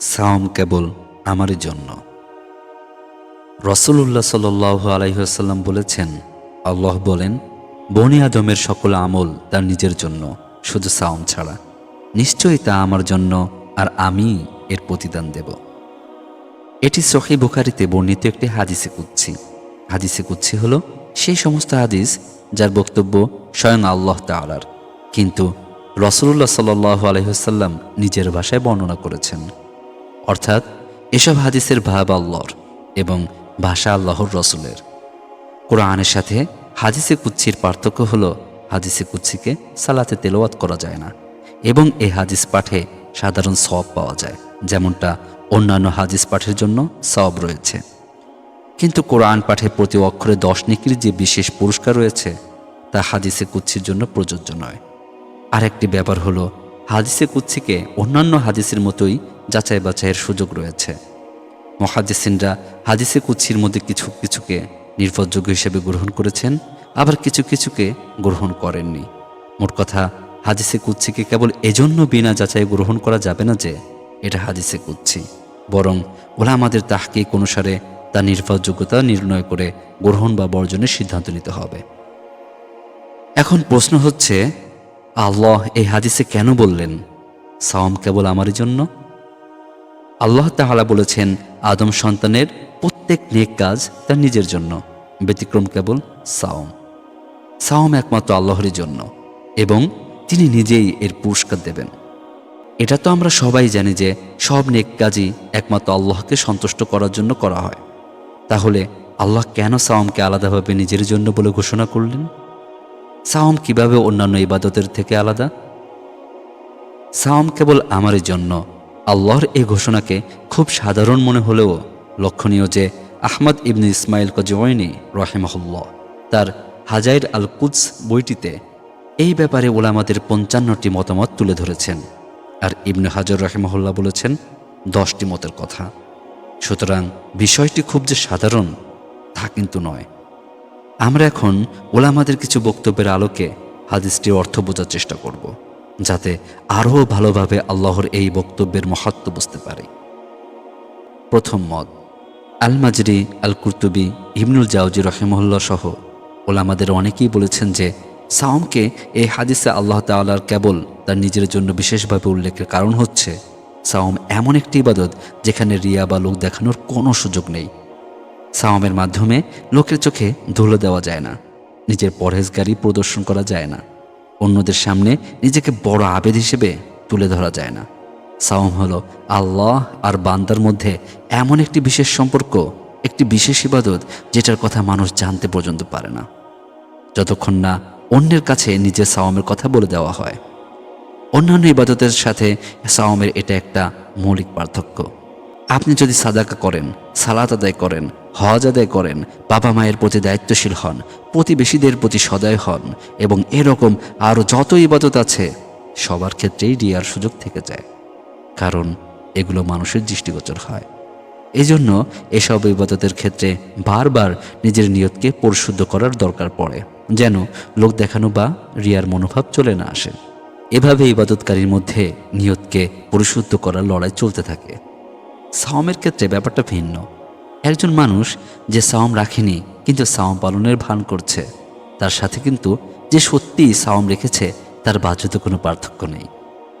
সাওম কেবল আমার জন্য। রসুল্লাহ সাল আলাইসাল্লাম বলেছেন, আল্লাহ বলেন, বনি আদমের সকল আমল তার নিজের জন্য, শুধু সাওম ছাড়া। নিশ্চয়ই তা আমার জন্য আর আমি এর প্রতিদান দেব। এটি সহি বুখারিতে বর্ণিত একটি হাদিসে কুচ্ছি হাদিসে কুচ্ছি হল সেই সমস্ত হাদিস যার বক্তব্য স্বয়ং আল্লাহ তালার কিন্তু রসুল্লাহ সাল আলহিহাল্লাম নিজের ভাষায় বর্ণনা করেছেন। অর্থাৎ এসব হাদিসের ভাব আল্লাহর এবং ভাষা আল্লাহর রসুলের। কোরআনের সাথে হাদিসে কুচ্ছির পার্থক্য হল, হাদিসে কুচ্ছিকে সালাতে তেলাওয়াত করা যায় না এবং এই হাদিস পাঠে সাধারণ সব পাওয়া যায়, যেমনটা অন্যান্য হাদিস পাঠের জন্য সব রয়েছে। কিন্তু কোরআন পাঠে প্রতি অক্ষরে দশ নিকির যে বিশেষ পুরস্কার রয়েছে, তা হাদিসে কুচ্ছির জন্য প্রযোজ্য নয়। আরেকটি ব্যাপার হলো, হাদিসে কুচ্ছিকে অন্যান্য হাদিসের মতোই যাচাই বাছাইয়ের সুযোগ রয়েছে। মহাদিসিনরা হাদিসে কুচ্ছির মধ্যে কিছু কিছুকে নির্ভরযোগ্য হিসেবে গ্রহণ করেছেন, আবার কিছু কিছুকে গ্রহণ করেননি। মোট কথা, হাদিসে কুচ্ছিকে কেবল এজন্য বিনা যাচাই গ্রহণ করা যাবে না যে এটা হাদিসে কুচ্ছি বরং ওলা আমাদের তাহকিক অনুসারে তা নির্ভরযোগ্যতা নির্ণয় করে গ্রহণ বা বর্জনের সিদ্ধান্ত নিতে হবে। এখন প্রশ্ন হচ্ছে, আল্লাহ এই হাদিসে কেন বললেন সাওম কেবল আমারই জন্য? আল্লাহ তাহালা বলেছেন, আদম সন্তানের প্রত্যেক নেক কাজ তার নিজের জন্য, ব্যতিক্রম কেবল সাওম। সাওম একমাত্র আল্লাহরই জন্য, এবং তিনি নিজেই এর পুরস্কার দেবেন। এটা তো আমরা সবাই জানি যে, সব নেক কাজই একমাত্র আল্লাহকে সন্তুষ্ট করার জন্য করা হয়। তাহলে আল্লাহ কেন সাওমকে আলাদাভাবে নিজের জন্য বলে ঘোষণা করলেন? সাওম কীভাবে অন্যান্য ইবাদতের থেকে আলাদা? সাওম কেবল আমারই জন্য আল্লাহর এই ঘোষণাকে খুব সাধারণ মনে হলেও লক্ষণীয় যে আহমদ ইবনে ইসমাইল কজওয়াইনি রহেমহল্লা তার হাজাইর আল কুদস বইটিতে এই ব্যাপারে ওলামাদের পঞ্চান্নটি মতামত তুলে ধরেছেন। আর ইবনে হাজর রহেমহল্লা বলেছেন, দশটি মতের কথা। সুতরাং বিষয়টি খুব যে সাধারণ, তা কিন্তু নয়। আমরা এখন ওলামাদের কিছু বক্তব্যের আলোকে হাদিসটির অর্থ বোঝার চেষ্টা করব। যাতে আরও ভালোভাবে আল্লাহর এই বক্তব্যের মহত্ব বুঝতে পারি। প্রথম মত আল মাজরি আল কুর্তুবি ইবনুল জাউজি রহেমহল্লা সহ ওলামাদের অনেকেই বলেছেন যে, সাওমকে এই হাদিসে আল্লাহ তাল্লার কেবল তার নিজের জন্য বিশেষভাবে উল্লেখের কারণ হচ্ছে, সাওম এমন একটি ইবাদত যেখানে রিয়া বা লোক দেখানোর কোনো সুযোগ নেই। সাওমের মাধ্যমে লোকের চোখে ধুলো দেওয়া যায় না, নিজের পরহেজগারি প্রদর্শন করা যায় না। অন্যদের সামনে নিজেকে বড় আবেদ হিসেবে তুলে ধরা যায় না। সাওম হলো আল্লাহ আর বান্দার মধ্যে এমন একটি বিশেষ সম্পর্ক, একটি বিশেষ ইবাদত যেটার কথা মানুষ জানতে পর্যন্ত পারে না। যতক্ষণ না অন্যের কাছে নিজের সাওমের কথা বলে দেওয়া হয়। অন্যান্য ইবাদতের সাথে সাওমের এটা একটা মৌলিক পার্থক্য। আপনি যদি সাদাকা করেন, সালাত আদায় করেন, হজ আদায় করেন, বাবা মায়ের প্রতি দায়িত্বশীল হন প্রতিবেশীদের প্রতি সদয় হন এবং এরকম আরও যত ইবাদত আছে, সবার ক্ষেত্রেই রিয়ার সুযোগ থেকে যায়। কারণ এগুলো মানুষের দৃষ্টিগোচর হয়। এজন্য এসব ইবাদতের ক্ষেত্রে বারবার নিজের নিয়তকে পরিশুদ্ধ করার দরকার পড়ে, যেন লোক দেখানো বা রিয়ার মনোভাব চলে না আসে। এভাবে ইবাদতকারীর মধ্যে নিয়তকে পরিশুদ্ধ করার লড়াই চলতে থাকে। সাওমের ক্ষেত্রে ব্যাপারটা ভিন্ন। একজন মানুষ যে সাওম রাখেনি, কিন্তু সাওম পালনের ভান করছে। তার সাথে কিন্তু যে সত্যিই সাওম রেখেছে, তার বাধ্যতে কোনো পার্থক্য নেই।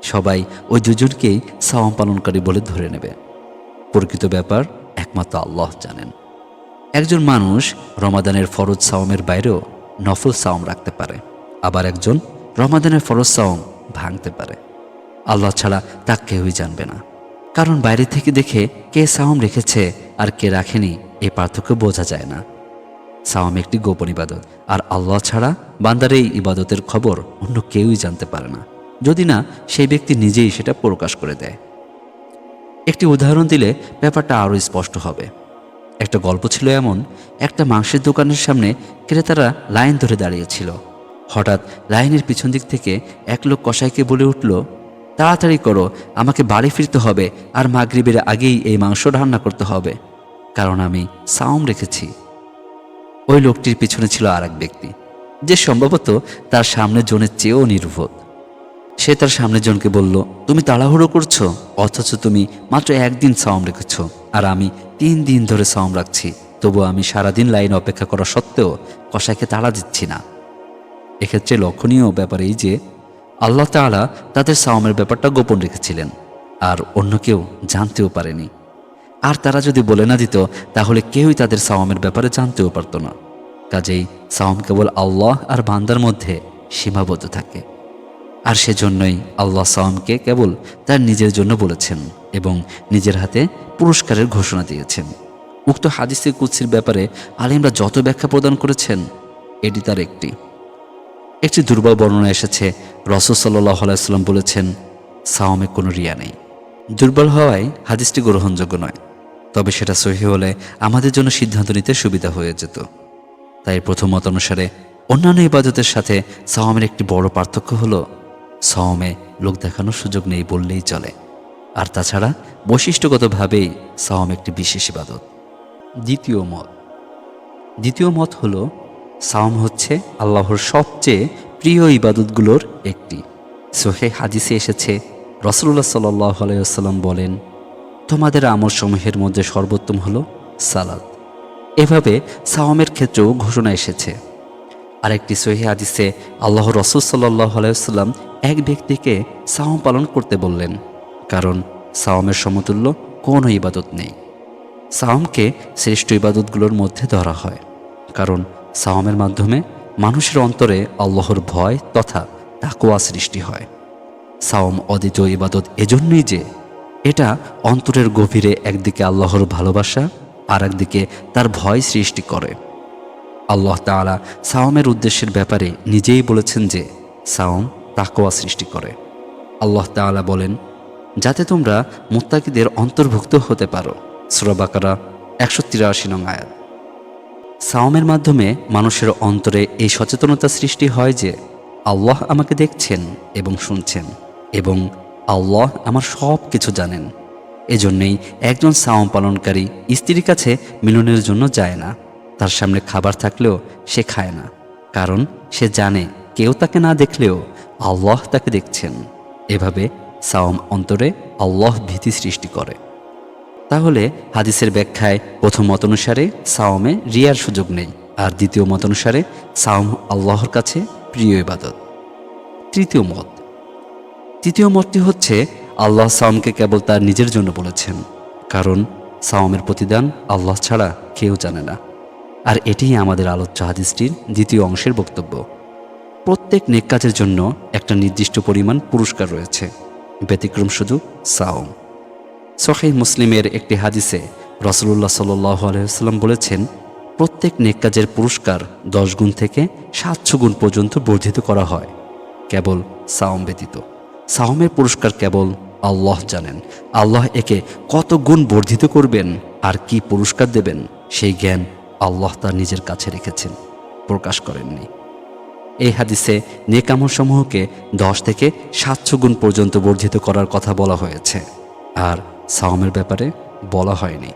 সবাই ওই দুজনকেই সাওম পালনকারী বলে ধরে নেবে। প্রকৃত ব্যাপার, একমাত্র আল্লাহ জানেন। একজন মানুষ রমাদানের ফরজ সাওমের বাইরেও নফল সাওম রাখতে পারে। আবার একজন রমাদানের ফরজ সাওম ভাঙতে পারে। আল্লাহ ছাড়া তা কেউই জানবে না। কারণ বাইরে থেকে দেখে কে সাওম রেখেছে আর কে রাখেনি এই পার্থক্য বোঝা যায় না। সাওম একটি গোপন ইবাদত, আর আল্লাহ ছাড়া বান্দার এই ইবাদতের খবর অন্য কেউই জানতে পারে না। যদি না, সেই ব্যক্তি নিজেই সেটা প্রকাশ করে দেয়। একটি উদাহরণ দিলে ব্যাপারটা আরও স্পষ্ট হবে। একটা গল্প ছিল এমন, একটা মাংসের দোকানের সামনে ক্রেতারা লাইন ধরে দাঁড়িয়েছিল। হঠাৎ লাইনের পিছন দিক থেকে এক লোক কসাইকে বলে উঠল, তাড়াতাড়ি করো, আমাকে বাড়ি ফিরতে হবে, আর মাগরিবের আগেই এই মাংস রান্না করতে হবে। কারণ আমি সাওম রেখেছি। ওই লোকটির পিছনে ছিল আর এক ব্যক্তি, যে সম্ভবত তার সামনে জনের চেয়েও নির্বোধ সে তার সামনের জনকে বলল, তুমি তাড়াহুড়ো করছ, অথচ তুমি মাত্র একদিন সাওম রেখেছ, আর আমি তিন দিন ধরে সাওম রাখছি। তবু আমি সারাদিন লাইন অপেক্ষা করা সত্ত্বেও কষাইকে তাড়া দিচ্ছি না। এক্ষেত্রে লক্ষণীয় ব্যাপার এই যে, আল্লাহ তাআলা তাদের সাওমের ব্যাপারটা গোপন রেখেছিলেন, আর অন্য কেউ জানতেও পারেনি। আর তারা যদি বলে না দিত, তাহলে কেউই তাদের সাওমের ব্যাপারে জানতেও পারত না। কাজেই সাওম কেবল আল্লাহ আর বান্দার মধ্যে সীমাবদ্ধ থাকে। আর সেজন্যই আল্লাহ সাওমকে কেবল তার নিজের জন্য বলেছেন এবং নিজের হাতে পুরস্কারের ঘোষণা দিয়েছেন। উক্ত হাদিসে কুৎসির ব্যাপারে আলিমরা যত ব্যাখ্যা প্রদান করেছেন, এটি তার একটি। একটি দুর্বল বর্ণনা এসেছে রসদ সাল্লাহ আলাইসাল্লাম বলেছেন সাওমে কোনো রিয়া নেই। দুর্বল হওয়ায় হাদিসটি গ্রহণযোগ্য নয়। তবে সেটা সহি হলে আমাদের জন্য সিদ্ধান্ত নিতে সুবিধা হয়ে যেত। তাই প্রথম মত অনুসারে অন্যান্য ইবাদতের সাথে সাওমের একটি বড় পার্থক্য হলো সাওমে লোক দেখানোর সুযোগ নেই বললেই চলে। আর তাছাড়া বৈশিষ্ট্যগতভাবেই সাওম একটি বিশেষ ইবাদত। দ্বিতীয় মত। দ্বিতীয় মত হলো সাওম হচ্ছে আল্লাহর সবচেয়ে প্রিয় ইবাদতগুলোর একটি। সোহে হাদিসে এসেছে রসুল্লাহ সাল্লাহ আলাইসাল্লাম বলেন তোমাদের আমল সমূহের মধ্যে সর্বোত্তম হলো সালাদ। এভাবে সাওমের ক্ষেত্রেও ঘোষণা এসেছে। আরেকটি সহি হাদিসে আল্লাহ রসুল সাল্লাহ আলাইসাল্লাম এক ব্যক্তিকে সাওম পালন করতে বললেন, কারণ সাওমের সমতুল্য কোনো ইবাদত নেই। সাওমকে শ্রেষ্ঠ ইবাদতগুলোর মধ্যে ধরা হয়, কারণ সাওমের মাধ্যমে মানুষের অন্তরে আল্লাহর ভয় তথা তাকোয়া সৃষ্টি হয়। সাওম অদ্বিতীয় ইবাদত এজন্যই যে এটা অন্তরের গভীরে একদিকে আল্লাহর ভালোবাসা আর একদিকে তার ভয় সৃষ্টি করে। আল্লাহ তাআলা সাওমের উদ্দেশ্যের ব্যাপারে নিজেই বলেছেন যে, সাওম তাকোয়া সৃষ্টি করে। আল্লাহ তাআলা বলেন, যাতে তোমরা মুত্তাকিদের অন্তর্ভুক্ত হতে পারো। সুরাবাকারা একশো তিরাশি নং আয়াত। সাওমের মাধ্যমে মানুষের অন্তরে এই সচেতনতা সৃষ্টি হয় যে, আল্লাহ আমাকে দেখছেন এবং শুনছেন এবং আল্লাহ আমার সব কিছু জানেন। এজন্যই একজন সাওম পালনকারী স্ত্রীর কাছে মিলনের জন্য যায় না। তার সামনে খাবার থাকলেও সে খায় না, কারণ সে জানে কেউ তাকে না দেখলেও আল্লাহ তাকে দেখছেন। এভাবে সাওম অন্তরে আল্লাহ ভীতি সৃষ্টি করে। তাহলে হাদিসের ব্যাখ্যায় প্রথম মত অনুসারে সাওমে রিয়ার সুযোগ নেই, আর দ্বিতীয় মত অনুসারে সাওম আল্লাহর কাছে প্রিয় ইবাদত। তৃতীয় মত তৃতীয় মতটি হচ্ছে, আল্লাহ সাওমকে কেবল তার নিজের জন্য বলেছেন, কারণ সাওমের প্রতিদান আল্লাহ ছাড়া কেউ জানে না। আর এটিই আমাদের আলোচ্য হাদিসটির দ্বিতীয় অংশের বক্তব্য। প্রত্যেক নেক কাজের জন্য একটা নির্দিষ্ট পরিমাণ পুরস্কার রয়েছে। ব্যতিক্রম শুধু সাওম। সহিহ মুসলিমের একটি হাদিসে রসুল্লাহ সাল্লাহ আলহাম বলেছেন, প্রত্যেক নেক কাজের পুরস্কার দশ গুণ থেকে সাতশো গুণ পর্যন্ত বর্ধিত করা হয়, কেবল সাওম ব্যতীত। সাওমের পুরস্কার কেবল আল্লাহ জানেন। আল্লাহ একে কত গুণ বর্ধিত করবেন আর কি পুরস্কার দেবেন, সেই জ্ঞান আল্লাহ তার নিজের কাছে রেখেছেন, প্রকাশ করেননি। এই হাদিসে নেকামল সমূহকে দশ থেকে সাতশো গুণ পর্যন্ত বর্ধিত করার কথা বলা হয়েছে, আর সাওমের ব্যাপারে বলা হয়নি।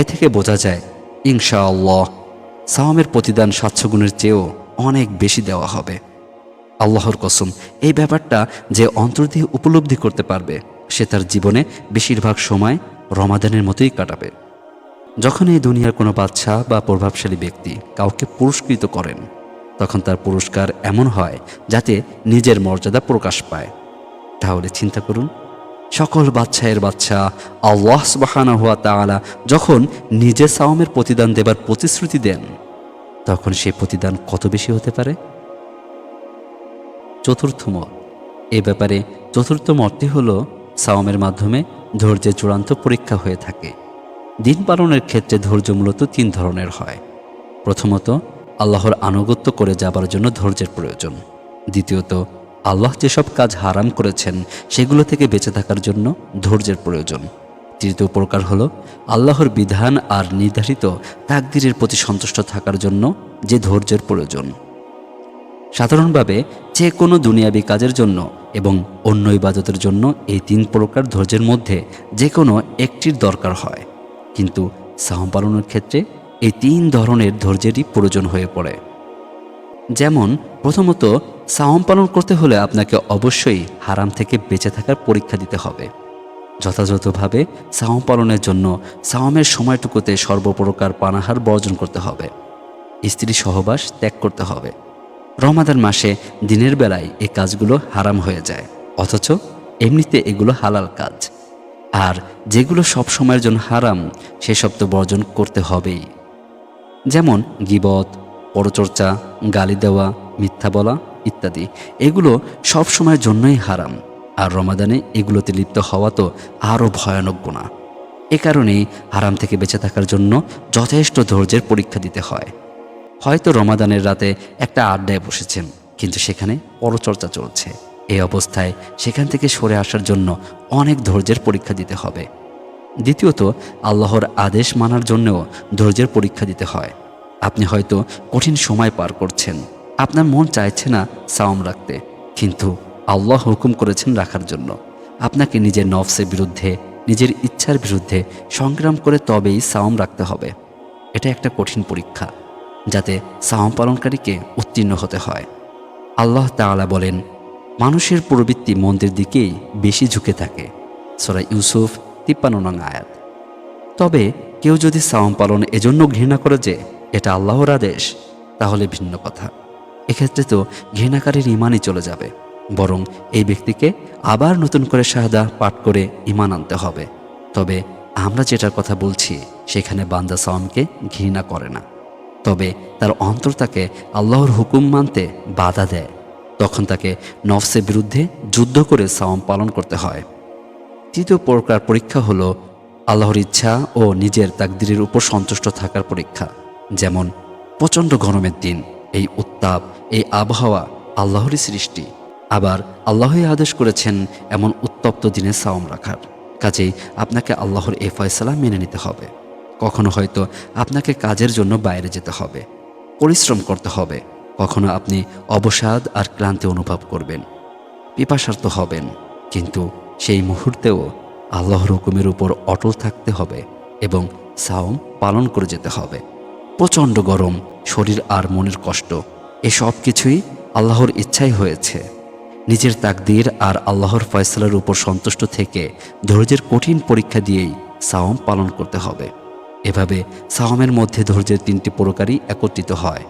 এ থেকে বোঝা যায়, ইনশাআল্লাহ, সাওমের প্রতিদান সাতশো গুণের চেয়েও অনেক বেশি দেওয়া হবে। আল্লাহর কসম, এই ব্যাপারটা যে অন্তর দিয়ে উপলব্ধি করতে পারবে, সে তার জীবনে বেশিরভাগ সময় রমাদানের মতোই কাটাবে। যখন এই দুনিয়ার কোনো বাচ্চা বা প্রভাবশালী ব্যক্তি কাউকে পুরস্কৃত করেন, তখন তার পুরস্কার এমন হয় যাতে নিজের মর্যাদা প্রকাশ পায়। তাহলে চিন্তা করুন, সকল বাচ্চায়ের বাচ্চা আল্লাহ সুবাহানা হওয়া তাআলা যখন নিজে সাওমের প্রতিদান দেবার প্রতিশ্রুতি দেন, তখন সেই প্রতিদান কত বেশি হতে পারে? চতুর্থ মত। এ ব্যাপারে চতুর্থ মতটি হল সাওমের মাধ্যমে ধৈর্যের চূড়ান্ত পরীক্ষা হয়ে থাকে। দিন পালনের ক্ষেত্রে ধৈর্য মূলত তিন ধরনের হয়। প্রথমত, আল্লাহর আনুগত্য করে যাবার জন্য ধৈর্যের প্রয়োজন। দ্বিতীয়ত, আল্লাহ যেসব কাজ হারাম করেছেন, সেগুলো থেকে বেঁচে থাকার জন্য ধৈর্যের প্রয়োজন। তৃতীয় প্রকার হলো, আল্লাহর বিধান আর নির্ধারিত তাকদিরের প্রতি সন্তুষ্ট থাকার জন্য যে ধৈর্যের প্রয়োজন। সাধারণভাবে যে কোনো দুনিয়াবী কাজের জন্য এবং অন্য ইবাদতের জন্য এই তিন প্রকার ধৈর্যের মধ্যে যে কোনো একটির দরকার হয়। কিন্তু সাহম পালনের ক্ষেত্রে এই তিন ধরনের ধৈর্যেরই প্রয়োজন হয়ে পড়ে। যেমন, প্রথমত সাওম পালন করতে হলে আপনাকে অবশ্যই হারাম থেকে বেঁচে থাকার পরীক্ষা দিতে হবে। যথাযথভাবে সাওম পালনের জন্য সাওমের সময়টুকুতে সর্বপ্রকার পানাহার বর্জন করতে হবে। স্ত্রী সহবাস ত্যাগ করতে হবে। রমাদান মাসে দিনের বেলায় এই কাজগুলো হারাম হয়ে যায়। অথচ এমনিতে এগুলো হালাল কাজ। আর যেগুলো সব সময়ের জন্য হারাম, সেসব তো বর্জন করতে হবেই। যেমন গিবত, পরচর্চা, গালি দেওয়া, মিথ্যা বলা ইত্যাদি, এগুলো সব সময়ের জন্যই হারাম। আর রমাদানে এগুলোতে লিপ্ত হওয়া তো আরও ভয়ানক গুণা এ কারণেই হারাম থেকে বেঁচে থাকার জন্য যথেষ্ট ধৈর্যের পরীক্ষা দিতে হয়। হয়তো রমাদানের রাতে একটা আড্ডায় বসেছেন, কিন্তু সেখানে পরচর্চা চলছে। এই অবস্থায় সেখান থেকে সরে আসার জন্য অনেক ধৈর্যের পরীক্ষা দিতে হবে। দ্বিতীয়ত, আল্লাহর আদেশ মানার জন্যও ধৈর্যের পরীক্ষা দিতে হয়। আপনি হয়তো কঠিন সময় পার করছেন। আপনার মন চাইছে না সাওম রাখতে, কিন্তু আল্লাহ হুকুম করেছেন রাখার জন্য। আপনাকে নিজের নফসের বিরুদ্ধে, নিজের ইচ্ছার বিরুদ্ধে সংগ্রাম করে তবেই সাওম রাখতে হবে। এটা একটা কঠিন পরীক্ষা। যাতে সাওম পালনকারীকে উত্তীর্ণ হতে হয়। আল্লাহ তাআলা বলেন, মানুষের প্রবৃত্তি মন্দির দিকেই বেশি ঝুঁকে থাকে। সোরা ইউসুফ তিপ্পান্ন নং আয়াত। তবে কেউ যদি সাওম পালন এজন্য ঘৃণা করে যে এটা আল্লাহর আদেশ, তাহলে ভিন্ন কথা। এক্ষেত্রে তো ঘৃণাকারীর ইমানই চলে যাবে, বরং এই ব্যক্তিকে আবার নতুন করে শাহাদা পাঠ করে ইমান আনতে হবে। তবে আমরা যেটার কথা বলছি, সেখানে বান্দা সাওমকে ঘৃণা করে না। তবে তার অন্তর তাকে আল্লাহর হুকুম মানতে বাধা দেয়। তখন তাকে নফসের বিরুদ্ধে যুদ্ধ করে সাওম পালন করতে হয়। তৃতীয় প্রকার পরীক্ষা হলো আল্লাহর ইচ্ছা ও নিজের তাকদিরের উপর সন্তুষ্ট থাকার পরীক্ষা। যেমন, প্রচণ্ড গরমের দিন, এই উত্তাপ, এই আবহাওয়া আল্লাহরই সৃষ্টি। আবার আল্লাহই আদেশ করেছেন এমন উত্তপ্ত দিনে সাওম রাখার। কাজেই আপনাকে আল্লাহর এ ফয়সালা মেনে নিতে হবে। কখনো হয়তো আপনাকে কাজের জন্য বাইরে যেতে হবে, পরিশ্রম করতে হবে, কখনো আপনি অবসাদ আর ক্লান্তি অনুভব করবেন পিপাসার্থ হবেন, কিন্তু সেই মুহূর্তেও আল্লাহর হুকুমের উপর অটল থাকতে হবে এবং সাওম পালন করে যেতে হবে। প্রচণ্ড গরম, শরীর আর মনের কষ্ট এসব কিছুই আল্লাহর ইচ্ছাই হয়েছে। নিজের তাকদির আর আল্লাহর ফয়সালার উপর সন্তুষ্ট থেকে ধৈর্যের কঠিন পরীক্ষা দিয়েই সাওম পালন করতে হবে। এভাবে সাওমের মধ্যে ধৈর্যের তিনটি প্রকারই একত্রিত হয়।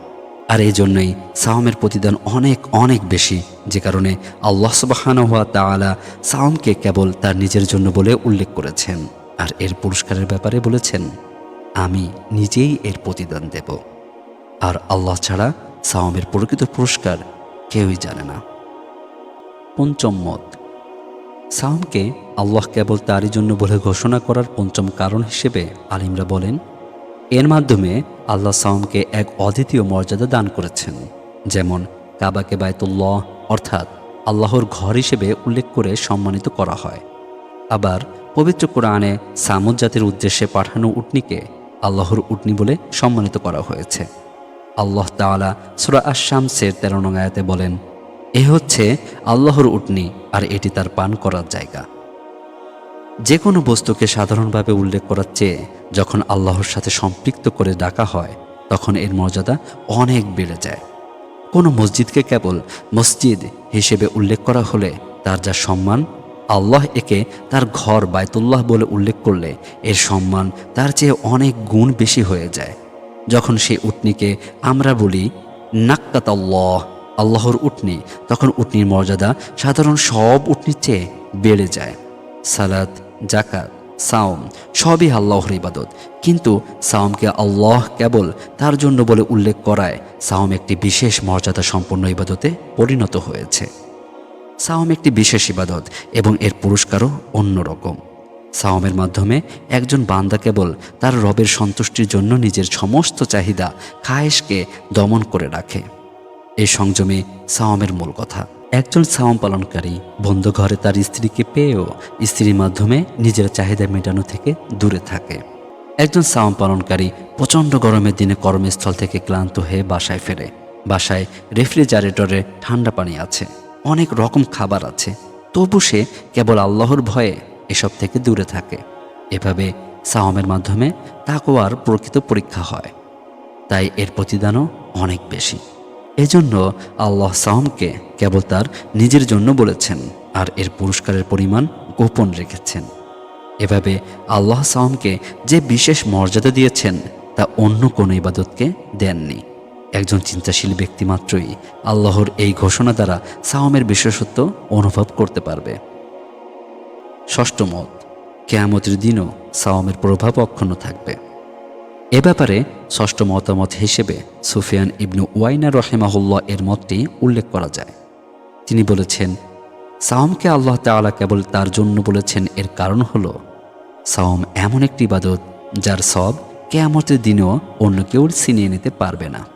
আর এই জন্যই সাওমের প্রতিদান অনেক অনেক বেশি, যে কারণে আল্লাহ হওয়া তাআলা সাওমকে কেবল তার নিজের জন্য বলে উল্লেখ করেছেন। আর এর পুরস্কারের ব্যাপারে বলেছেন, আমি নিজেই এর প্রতিদান দেব। আর আল্লাহ ছাড়া সাওমের প্রকৃত পুরস্কার কেউই জানে না। পঞ্চম মত সাওমকে আল্লাহ কেবল তারই জন্য বলে ঘোষণা করার পঞ্চম কারণ হিসেবে আলিমরা বলেন, এর মাধ্যমে আল্লাহ সাওমকে এক অদ্বিতীয় মর্যাদা দান করেছেন, যেমন কাবাকে বায়তুল্লাহ অর্থাৎ আল্লাহর ঘর হিসেবে উল্লেখ করে সম্মানিত করা হয়। আবার পবিত্র কোরআনে সামুদ জাতির উদ্দেশ্যে পাঠানো উটনিকে আল্লাহর উটনি বলে সম্মানিত করা হয়েছে। আল্লাহ তাআলা সুরা আশামসের তেরো নং বলেন এ হচ্ছে আল্লাহর উটনি আর এটি তার পান করার জায়গা। যে কোনো বস্তুকে সাধারণভাবে উল্লেখ করার চেয়ে যখন আল্লাহর সাথে সম্পৃক্ত করে ডাকা হয়, তখন এর মর্যাদা অনেক বেড়ে যায়। কোনো মসজিদকে কেবল মসজিদ হিসেবে উল্লেখ করা হলে তার যা সম্মান, আল্লাহ একে তার ঘর বায়তুল্লাহ বলে উল্লেখ করলে এর সম্মান তার চেয়ে অনেক গুণ বেশি হয়ে যায়। যখন সেই উটনিকে আমরা বলি নাক্কাত আল্লাহ আল্লাহর উটনি, তখন উটনির মর্যাদা সাধারণ সব উটনির চেয়ে বেড়ে যায়। সালাত জাকাত সাওম, সবই আল্লাহর ইবাদত। কিন্তু সাওমকে আল্লাহ কেবল তার জন্য বলে উল্লেখ করায় সাওম একটি বিশেষ মর্যাদা সম্পন্ন ইবাদতে পরিণত হয়েছে। সাওম একটি বিশেষ ইবাদত এবং এর পুরস্কারও অন্যরকম সাওমের মাধ্যমে একজন বান্দা কেবল তার রবের সন্তুষ্টির জন্য নিজের সমস্ত চাহিদা খায়েশকে দমন করে রাখে। এই সংযমে সাওমের মূল কথা। একজন সাওম পালনকারী বন্ধ ঘরে তার স্ত্রীকে পেয়েও স্ত্রীর মাধ্যমে নিজের চাহিদা মেটানো থেকে দূরে থাকে। একজন সাওম পালনকারী প্রচণ্ড গরমের দিনে কর্মস্থল থেকে ক্লান্ত হয়ে বাসায় ফেরে। বাসায় রেফ্রিজারেটরে ঠান্ডা পানি আছে, অনেক রকম খাবার আছে, তবু সে কেবল আল্লাহর ভয়ে এসব থেকে দূরে থাকে। এভাবে সাওমের মাধ্যমে তাকওয়ার প্রকৃত পরীক্ষা হয়। তাই এর প্রতিদানও অনেক বেশি। এজন্য আল্লাহ সাওমকে কেবল তার নিজের জন্য বলেছেন, আর এর পুরস্কারের পরিমাণ গোপন রেখেছেন। এভাবে আল্লাহ সাওমকে যে বিশেষ মর্যাদা দিয়েছেন, তা অন্য কোনো ইবাদতকে দেননি। একজন চিন্তাশীল ব্যক্তি মাত্রই আল্লাহর এই ঘোষণা দ্বারা সাওমের বিশেষত্ব অনুভব করতে পারবে। ষষ্ঠ মত, কেয়ামতের দিনও সাওমের প্রভাব অক্ষুণ্ণ থাকবে। এ ব্যাপারে ষষ্ঠ মতামত হিসেবে সুফিয়ান ইবনু ওয়াইনা রহেমাহুল্লাহ এর মতটি উল্লেখ করা যায়। তিনি বলেছেন, সাওমকে আল্লাহ তাআলা কেবল তার জন্য বলেছেন, এর কারণ হল সাওম এমন একটি ইবাদত যার সব কেয়ামতের দিনেও অন্য কেউ ছিনিয়ে নিতে পারবে না।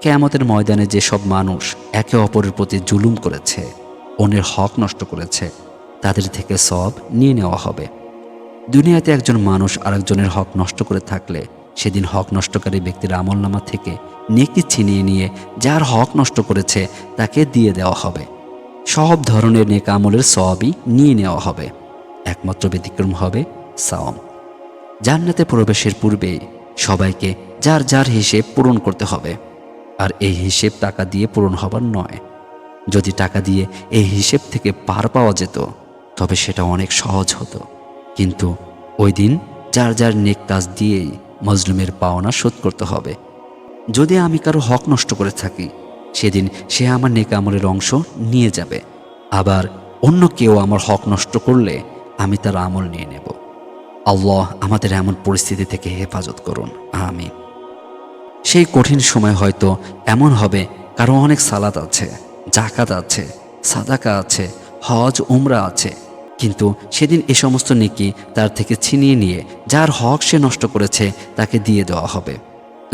কেয়ামতের ময়দানে যেসব মানুষ একে অপরের প্রতি জুলুম করেছে, অন্যের হক নষ্ট করেছে, তাদের থেকে সব নিয়ে নেওয়া হবে। দুনিয়াতে একজন মানুষ আরেকজনের হক নষ্ট করে থাকলে সেদিন হক নষ্টকারী ব্যক্তির আমলনামা থেকে নেকি ছিনিয়ে নিয়ে যার হক নষ্ট করেছে তাকে দিয়ে দেওয়া হবে। সব ধরনের নেক আমলের সবই নিয়ে নেওয়া হবে। একমাত্র ব্যতিক্রম হবে সাওম জান্নাতে প্রবেশের পূর্বে সবাইকে যার যার হিসেব পূরণ করতে হবে। আর এই হিসেব টাকা দিয়ে পূরণ হবার নয়। যদি টাকা দিয়ে এই হিসেব থেকে পার পাওয়া যেত, তবে সেটা অনেক সহজ হতো। কিন্তু ওই দিন যার যার নেক কাজ দিয়েই মজলুমের পাওনা শোধ করতে হবে। যদি আমি কারও হক নষ্ট করে থাকি, সেদিন সে আমার নেক আমলের অংশ নিয়ে যাবে। আবার অন্য কেউ আমার হক নষ্ট করলে আমি তার আমল নিয়ে নেব। আল্লাহ আমাদের এমন পরিস্থিতি থেকে হেফাজত করুন। আমি সেই কঠিন সময় হয়তো এমন হবে, কারও অনেক সালাত আছে জাকাত আছে, সাদাকা আছে, হজ, উমরা আছে কিন্তু সেদিন এ সমস্ত নেকি তার থেকে ছিনিয়ে নিয়ে যার হক সে নষ্ট করেছে তাকে দিয়ে দেওয়া হবে।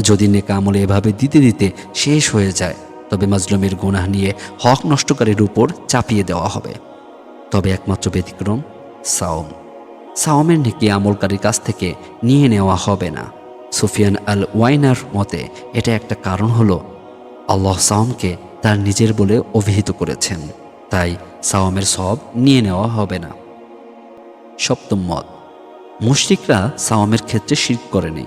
যদি নেকা আমলে এভাবে দিতে দিতে শেষ হয়ে যায়, তবে মাজলুমের গুনাহ নিয়ে হক নষ্টকারীর উপর চাপিয়ে দেওয়া হবে। তবে একমাত্র ব্যতিক্রম সাওম। সাওমের নেকি আমলকারীর কাছ থেকে নিয়ে নেওয়া হবে না। সুফিয়ান আল ওয়াইনার মতে এটা একটা কারণ হলো, আল্লাহ সাওমকে তার নিজের বলে অভিহিত করেছেন। তাই সাওমের সব নিয়ে নেওয়া হবে না। সপ্তম মত। মুশরিকরা সাওমের ক্ষেত্রে শির্ক করেনি।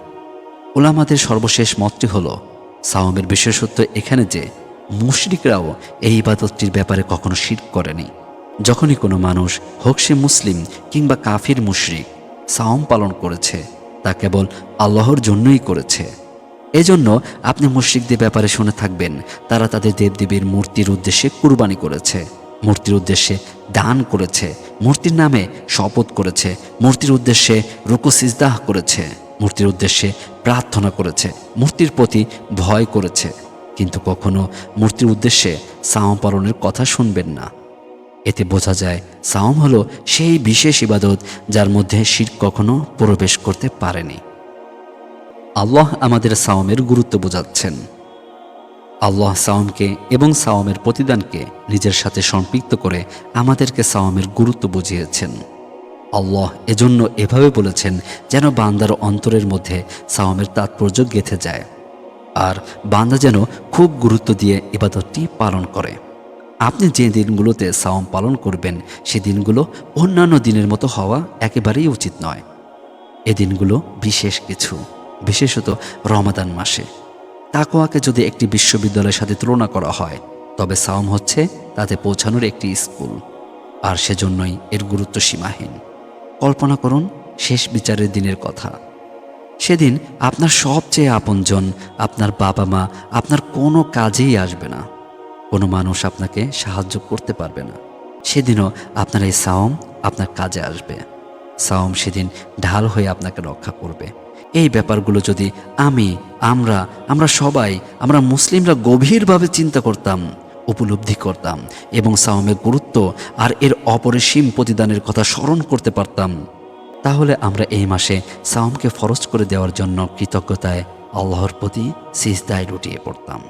ওলামাদের সর্বশেষ মতটি হল সাওমের বিশেষত্ব এখানে যে, মুশরিকরাও এই ইবাদতটির ব্যাপারে কখনো শির্ক করেনি। যখনই কোনো মানুষ হোক সে মুসলিম কিংবা কাফির মুশরিক সাওম পালন করেছে, তা কেবল আল্লাহর জন্যই করেছে। এজন্য আপনি মুশরিকদের ব্যাপারে শুনে থাকবেন, তারা তাদের দেবদেবীর মূর্তির উদ্দেশ্যে কুরবানি করেছে। মূর্তির উদ্দেশ্যে দান করেছে। মূর্তির নামে শপথ করেছে। মূর্তির উদ্দেশ্যে রুকু সিজদাহ করেছে। মূর্তির উদ্দেশ্যে প্রার্থনা করেছে। মূর্তির প্রতি ভয় করেছে। কিন্তু কখনো মূর্তির উদ্দেশ্যে সাওম পালনের কথা শুনবেন না। এতে বোঝা যায় সাওম হলো সেই বিশেষ ইবাদত যার মধ্যে শির কখনো প্রবেশ করতে পারেনি। আল্লাহ আমাদের সাওমের গুরুত্ব বোঝাচ্ছেন। আল্লাহ সাওমকে এবং সাওমের প্রতিদানকে নিজের সাথে সম্পৃক্ত করে আমাদেরকে সাওমের গুরুত্ব বুঝিয়েছেন। আল্লাহ এজন্য এভাবে বলেছেন যেন বান্দার অন্তরের মধ্যে সাওমের তাৎপর্য গেঁথে যায়। আর বান্দা যেন খুব গুরুত্ব দিয়ে ইবাদতটি পালন করে। আপনি যে দিনগুলোতে সাওম পালন করবেন, সে দিনগুলো অন্যান্য দিনের মতো হওয়া একেবারেই উচিত নয়। এ দিনগুলো বিশেষ কিছু, বিশেষত রমাদান মাসে। তাকোয়াকে যদি একটি বিশ্ববিদ্যালয়ের সাথে তুলনা করা হয়, তবে সাওম হচ্ছে তাতে পৌঁছানোর একটি স্কুল, আর সেজন্যই এর গুরুত্ব সীমাহীন। কল্পনা করুন, শেষ বিচারের দিনের কথা। সেদিন আপনার সবচেয়ে আপনজন, আপনার বাবা মা আপনার কোনো কাজেই আসবে না। কোনো মানুষ আপনাকে সাহায্য করতে পারবে না। সেদিনও আপনার এই সাওম আপনার কাজে আসবে। সাওম সেদিন ঢাল হয়ে আপনাকে রক্ষা করবে। এই ব্যাপারগুলো যদি আমি, আমরা আমরা সবাই, আমরা মুসলিমরা গভীরভাবে চিন্তা করতাম, উপলব্ধি করতাম এবং সাওমের গুরুত্ব আর এর অপরিসীম প্রতিদানের কথা স্মরণ করতে পারতাম, তাহলে আমরা এই মাসে সাওমকে ফরজ করে দেওয়ার জন্য কৃতজ্ঞতায় আল্লাহর প্রতি সিজদায় লুটিয়ে পড়তাম।